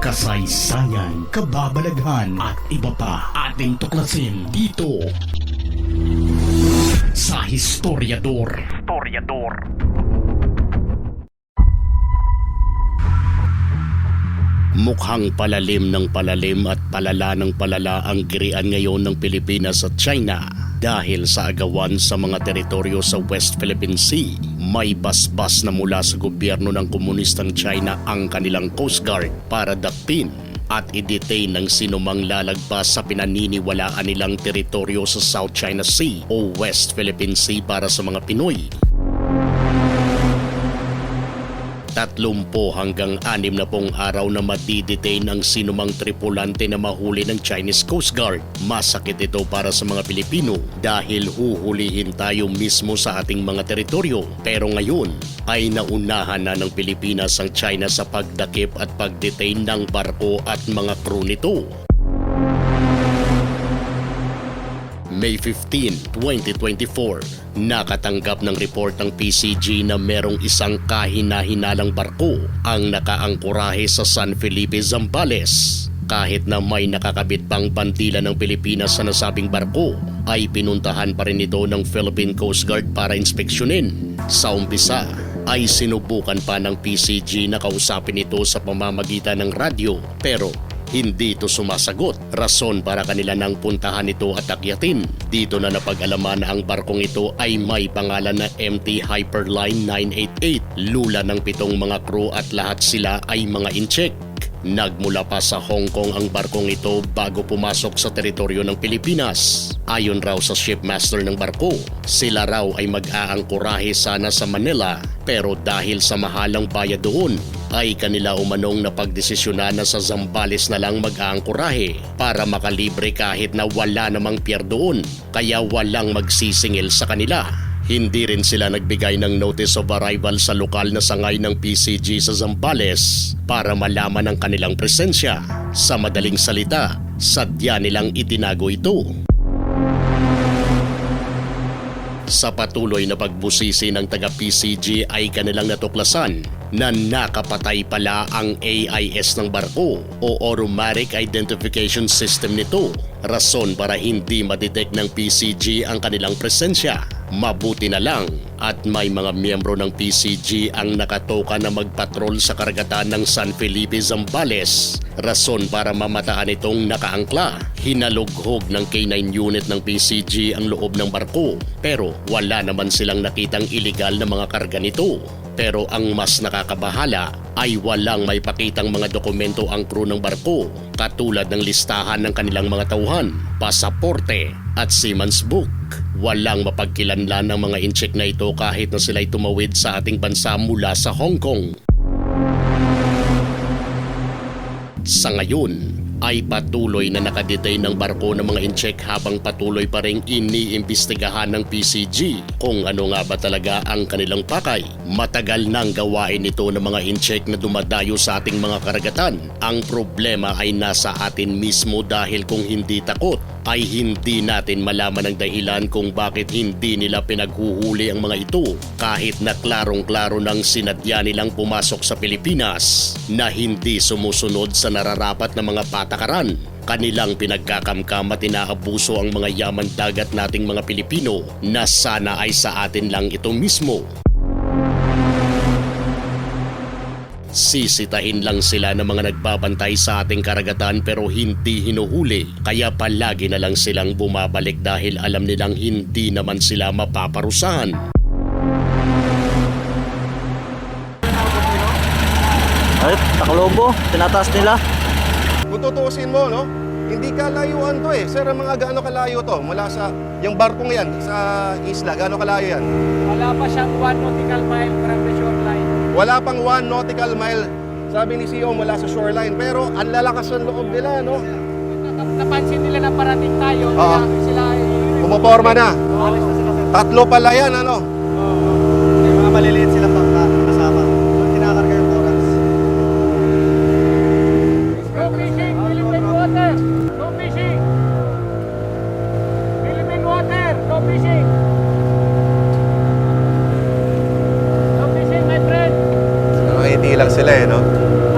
kasaysayan, kababalaghan at iba pa ating tuklasin dito sa Historiador. Historiador. Mukhang palalim ng palalim at palala ng palala ang girian ngayon ng Pilipinas at China dahil sa agawan sa mga teritoryo sa West Philippine Sea. May basbas na mula sa gobyerno ng komunistang China ang kanilang Coast Guard para dakpin at i-detain ng sinumang lalagpas sa pinaniniwalaan nilang teritoryo sa South China Sea o West Philippine Sea para sa mga Pinoy. Tatlumpo hanggang anim na pong araw na madidetain ang sinumang tripulante na mahuli ng Chinese Coast Guard. Masakit ito para sa mga Pilipino dahil huhulihin tayo mismo sa ating mga teritoryo. Pero ngayon ay naunahan na ng Pilipinas ang China sa pagdakip at pagdetain ng barko at mga crew nito. May 15, 2024, nakatanggap ng report ng PCG na merong isang kahina-hinalang barko ang nakaangkurahe sa San Felipe, Zambales. Kahit na may nakakabit pang bandila ng Pilipinas sa nasabing barko, ay pinuntahan pa rin ito ng Philippine Coast Guard para inspeksyonin. Sa umpisa, ay sinubukan pa ng PCG na kausapin ito sa pamamagitan ng radyo pero hindi ito sumasagot. Rason para kanila nang puntahan ito at akyatin. Dito na napag-alaman na ang barkong ito ay may pangalan na MT Hyperline 988. Lula ng pitong mga crew at lahat sila ay mga incheck. Nagmula pa sa Hong Kong ang barkong ito bago pumasok sa teritoryo ng Pilipinas. Ayon raw sa shipmaster ng barko, sila raw ay mag-aangkurahe sana sa Manila pero dahil sa mahalang bayad doon ay kanila umanong napagdesisyonan na sa Zambales na lang mag-aangkurahe para makalibre kahit na wala namang pier doon kaya walang magsisingil sa kanila. Hindi rin sila nagbigay ng notice of arrival sa lokal na sangay ng PCG sa Zambales para malaman ang kanilang presensya. Sa madaling salita, sadya nilang itinago ito. Sa patuloy na pagbusisi ng taga-PCG ay kanilang natuklasan na nakapatay pala ang AIS ng barko o Automatic Identification System nito. Rason para hindi madetect ng PCG ang kanilang presensya. Mabuti na lang at may mga miyembro ng PCG ang nakatoka na magpatrol sa karagatan ng San Felipe Zambales. Rason para mamataan itong nakaangkla. Hinalughog ng K9 unit ng PCG ang loob ng barko pero wala naman silang nakitang iligal na mga karga nito. Pero ang mas nakakabahala ay walang may pakitang mga dokumento ang crew ng barko katulad ng listahan ng kanilang mga tauhan, pasaporte at seaman's book. Walang mapagkilanlan ng mga incheck na ito kahit na sila'y tumawid sa ating bansa mula sa Hong Kong. Sa ngayon, ay patuloy na nakadetain ng barko ng mga incheck habang patuloy pa rin iniimbestigahan ng PCG kung ano nga ba talaga ang kanilang pakay. Matagal nang gawain ito ng mga incheck na dumadayo sa ating mga karagatan. Ang problema ay nasa atin mismo dahil kung hindi takot ay hindi natin malaman ang dahilan kung bakit hindi nila pinaghuhuli ang mga ito kahit na klarong-klaro nang sinadya nilang pumasok sa Pilipinas na hindi sumusunod sa nararapat na mga patakaran. Kanilang pinagkakamkam at inaabuso ang mga yaman dagat nating mga Pilipino na sana ay sa atin lang ito mismo. Sisitahin lang sila ng mga nagbabantay sa ating karagatan pero hindi hinuhuli. Kaya palagi na lang silang bumabalik dahil alam nilang hindi naman sila mapaparusahan. Ay, nakalobo. Tinataas nila. Kung tutuusin mo, no? Hindi ka layuan to eh. Sir, mga gaano kalayo to? Mula sa, yung barkong yan, sa isla, gaano kalayo yan? Wala pa siyang 1 nautical mile from the. Wala pang 1 nautical mile, sabi ni CEO, mula sa shoreline. Pero ang lalakas ng loob nila, no? Napansin nila na parating tayo, Oo. kaya sila ay... Pumaporma na. Alis na sila. Tatlo pala yan, ano? May mga maliliit silang bangka kasama. Kinakarga yung orans. No fishing, Philippine water! No fishing! Philippine water! No fishing! No fishing, my friend! Nakangiti lang sila eh, no?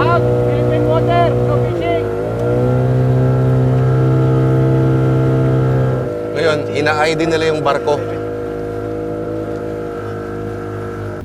Out! Philippine water! No din nila yung barko.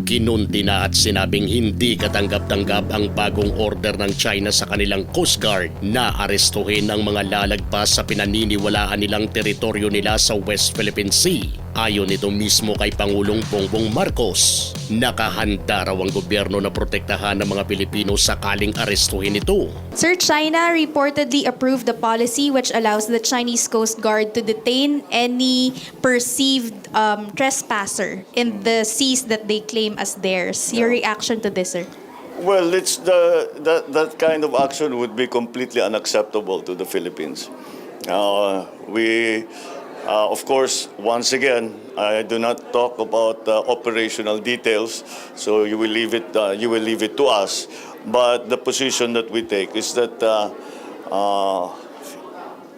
Kinunti na at sinabing hindi katanggap-tanggap ang bagong order ng China sa kanilang Coast Guard na arestuhin ang mga lalagpas sa pinaniniwalaan nilang teritoryo nila sa West Philippine Sea. Ayon nito mismo kay Pangulong Bongbong Marcos, nakahanda raw ang gobyerno na protektahan ng mga Pilipino sakaling arestuhin ito. Sir, China reportedly approved the policy which allows the Chinese Coast Guard to detain any perceived um, trespasser in the seas that they claim as theirs. Your reaction to this, sir? Well, it's the that that kind of action would be completely unacceptable to the Philippines. Uh, we, uh, of course, once again, I do not talk about uh, operational details, so you will leave it uh, you will leave it to us. But the position that we take is that uh, uh,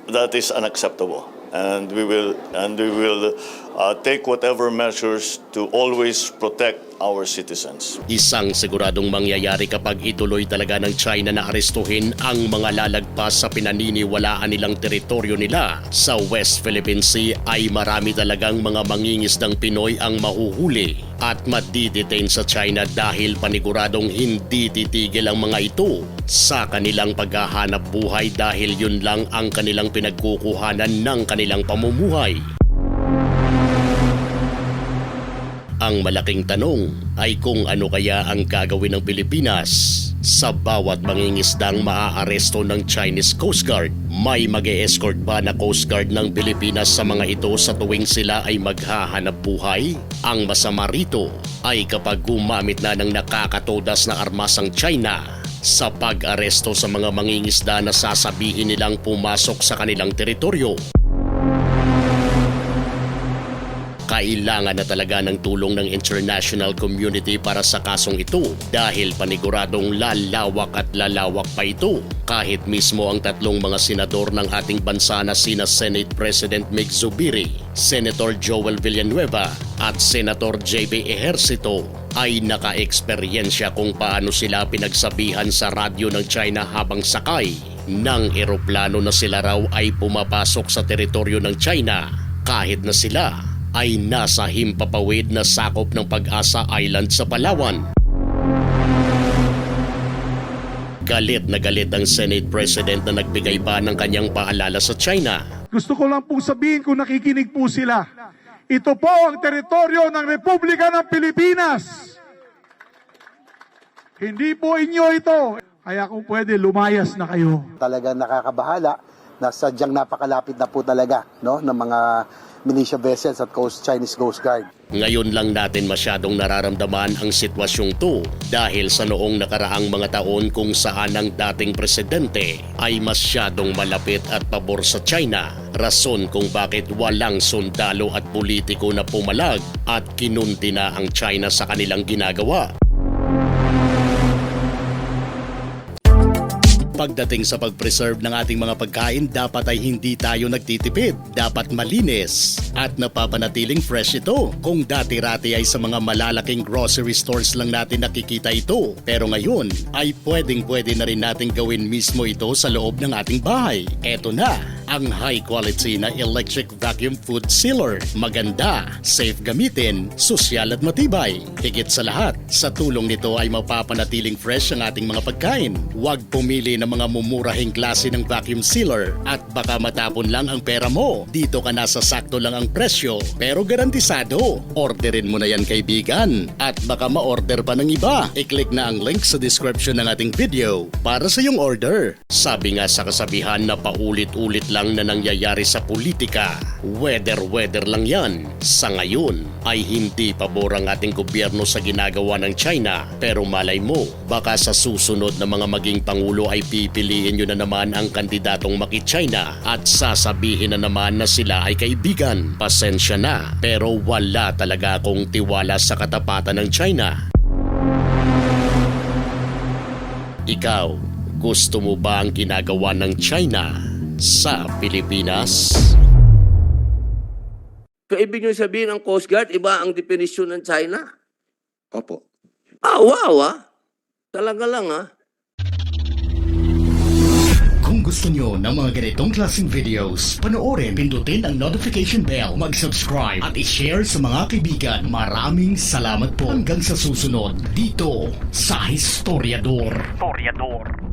that is unacceptable, and we will and we will uh, take whatever measures to always protect our citizens. Isang siguradong mangyayari kapag ituloy talaga ng China na arestuhin ang mga lalagpas sa pinaniniwalaan nilang teritoryo nila sa West Philippine Sea ay marami talagang mga mangingisdang Pinoy ang mahuhuli at madidetain sa China dahil paniguradong hindi titigil ang mga ito sa kanilang paghahanap buhay dahil yun lang ang kanilang pinagkukuhanan ng kanilang pamumuhay. Ang malaking tanong ay kung ano kaya ang gagawin ng Pilipinas sa bawat mangingisdang maaaresto ng Chinese Coast Guard. May mag escort ba na Coast Guard ng Pilipinas sa mga ito sa tuwing sila ay maghahanap buhay? Ang masama rito ay kapag gumamit na ng nakakatodas na armas ang China sa pag-aresto sa mga mangingisda na sasabihin nilang pumasok sa kanilang teritoryo. Kailangan na talaga ng tulong ng international community para sa kasong ito dahil paniguradong lalawak at lalawak pa ito. Kahit mismo ang tatlong mga senador ng ating bansa na sina Senate President Mig Zubiri, Senator Joel Villanueva at Senator JB Ejercito ay naka-eksperyensya kung paano sila pinagsabihan sa radyo ng China habang sakay ng eroplano na sila raw ay pumapasok sa teritoryo ng China kahit na sila ay nasa himpapawid na sakop ng Pag-asa Island sa Palawan. Galit na galit ang Senate President na nagbigay pa ng kanyang paalala sa China. Gusto ko lang pong sabihin kung nakikinig po sila. Ito po ang teritoryo ng Republika ng Pilipinas. Hindi po inyo ito. Kaya kung pwede, lumayas na kayo. talaga nakakabahala na sadyang napakalapit na po talaga no ng mga militia vessels at Coast Chinese Coast Guard. Ngayon lang natin masyadong nararamdaman ang sitwasyong to dahil sa noong nakaraang mga taon kung saan ang dating presidente ay masyadong malapit at pabor sa China. Rason kung bakit walang sundalo at politiko na pumalag at kinunti na ang China sa kanilang ginagawa. Pagdating sa pag-preserve ng ating mga pagkain, dapat ay hindi tayo nagtitipid. Dapat malinis at napapanatiling fresh ito. Kung dati-rati ay sa mga malalaking grocery stores lang natin nakikita ito. Pero ngayon ay pwedeng-pwede na rin natin gawin mismo ito sa loob ng ating bahay. Eto na, ang high quality na electric vacuum food sealer. Maganda, safe gamitin, sosyal at matibay. Higit sa lahat, sa tulong nito ay mapapanatiling fresh ang ating mga pagkain. Huwag pumili ng mga mumurahing klase ng vacuum sealer at baka matapon lang ang pera mo. Dito ka nasa sakto lang ang presyo pero garantisado. Orderin mo na yan kaibigan at baka ma-order pa ng iba. I-click na ang link sa description ng ating video para sa iyong order. Sabi nga sa kasabihan na paulit-ulit lang na nangyayari sa politika. Weather-weather lang yan. Sa ngayon ay hindi pabor ang ating gobyerno sa ginagawa ng China. Pero malay mo, baka sa susunod na mga maging pangulo ay pipiliin nyo na naman ang kandidatong maki-China at sasabihin na naman na sila ay kaibigan. Pasensya na, pero wala talaga akong tiwala sa katapatan ng China. Ikaw, gusto mo ba ang ginagawa ng China sa Pilipinas? So, ibig nyo sabihin ang Coast Guard, iba ang definisyon ng China? Opo. Ah, wow ah. Talaga lang ah. Kung gusto gusto nyo ng mga ganitong klaseng videos, panoorin, pindutin ang notification bell, mag-subscribe at i-share sa mga kaibigan. Maraming salamat po hanggang sa susunod dito sa Historiador. Historiador.